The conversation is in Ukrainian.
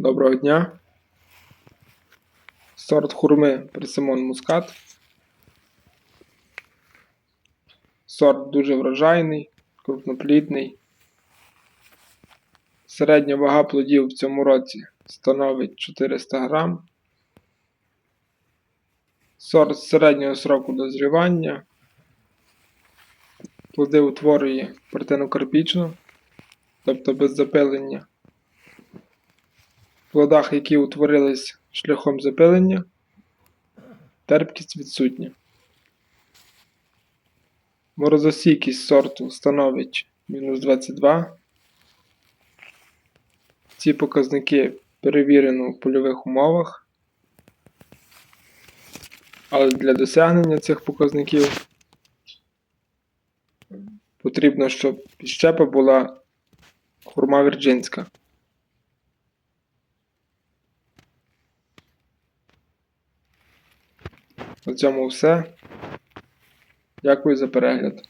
Доброго дня. Сорт хурми Персимон Мускат. Сорт дуже врожайний, крупноплідний. Середня вага плодів в цьому році становить 400 грам. Сорт середнього сроку дозрівання. Плоди утворює партенокарпічно, тобто без запилення. В плодах, які утворились шляхом запилення, терпкість відсутня. Морозостійкість сорту становить мінус 22. Ці показники перевірено у польових умовах. Але для досягнення цих показників потрібно, щоб підщепа була хурма вірджинська. На цьому все. Дякую за перегляд.